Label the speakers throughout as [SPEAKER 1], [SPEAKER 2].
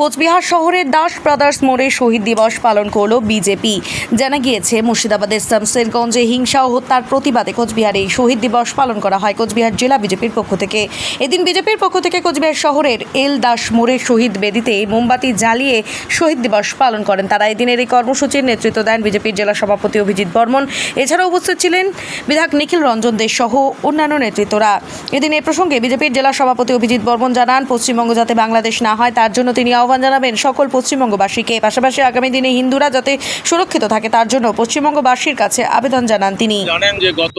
[SPEAKER 1] কোচবিহার শহরের দাস ব্রাদার্স মোড়ে শহীদ দিবস পালন করল বিজেপি। জানা গিয়েছে, মুর্শিদাবাদের শামসেরগঞ্জে হিংসা ও হত্যার প্রতিবাদে কোচবিহারে শহীদ দিবস পালন করা হয় কোচবিহার জেলা বিজেপির পক্ষ থেকে। এদিন বিজেপির পক্ষ থেকে কোচবিহার শহরের এল দাস মোড়ে শহীদ বেদিতে মোমবাতি জ্বালিয়ে শহীদ দিবস পালন করেন। তারা এদিনের এই কর্মসূচির নেতৃত্ব দেন বিজেপির জেলা সভাপতি অভিজিৎ বর্মন। এছাড়াও উপস্থিত ছিলেন বিধায়ক নিখিল রঞ্জন দেশ সহ অন্যান্য নেতৃত্বরা। এদিন এ প্রসঙ্গে বিজেপির জেলা সভাপতি অভিজিৎ বর্মন জানান, পশ্চিমবঙ্গ যাতে বাংলাদেশ না হয়, তার জন্য তিনি আহ্বান জানাবেন সকল পশ্চিমবঙ্গবাসীকে। পাশাপাশি আগামী দিনে হিন্দুরা যাতে সুরক্ষিত থাকে, তার জন্য পশ্চিমবঙ্গবাসীর কাছে আবেদন জানান তিনি।
[SPEAKER 2] জানেন যে গত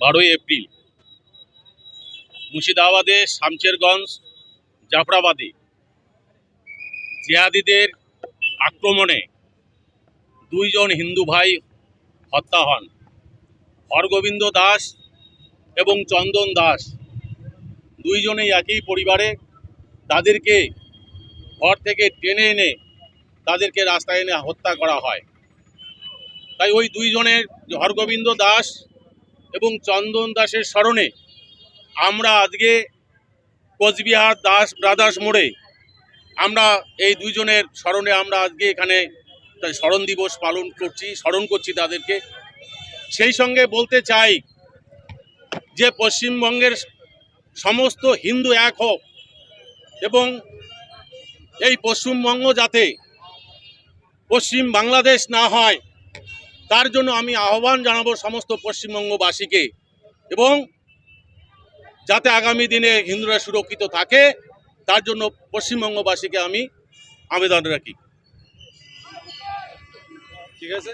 [SPEAKER 2] বারোই এপ্রিল মুর্শিদাবাদে শামচেরগঞ্জ জাফরাবাদে জিহাদিদের আক্রমণে দুইজন হিন্দু ভাই হত্যা হন। হরগোবিন্দ দাস এবং চন্দন দাস। দুইজনেই একই পরিবারে। তাদেরকে ঘর থেকে টেনে এনে তাদেরকে রাস্তায় এনে হত্যা করা হয়। তাই ওই দুইজনের হরগোবিন্দ দাস এবং চন্দন দাসের স্মরণে আমরা আজকে কোচবিহার দাস ব্রাদার্স মোড়ে আমরা এই দুইজনের স্মরণে আমরা আজকে এখানে স্মরণ দিবস পালন করছি, স্মরণ করছি তাদেরকে। সেই সঙ্গে বলতে চাই যে পশ্চিমবঙ্গের সমস্ত হিন্দু এক হোক এবং এই পশ্চিমবঙ্গ যাতে পশ্চিম বাংলাদেশ না হয়, তার জন্য আমি আহ্বান জানাব সমস্ত পশ্চিমবঙ্গবাসীকে এবং যাতে আগামী দিনে হিন্দুরা সুরক্ষিত থাকে, তার জন্য পশ্চিমবঙ্গবাসীকে আমি আবেদন রাখি। ঠিক আছে?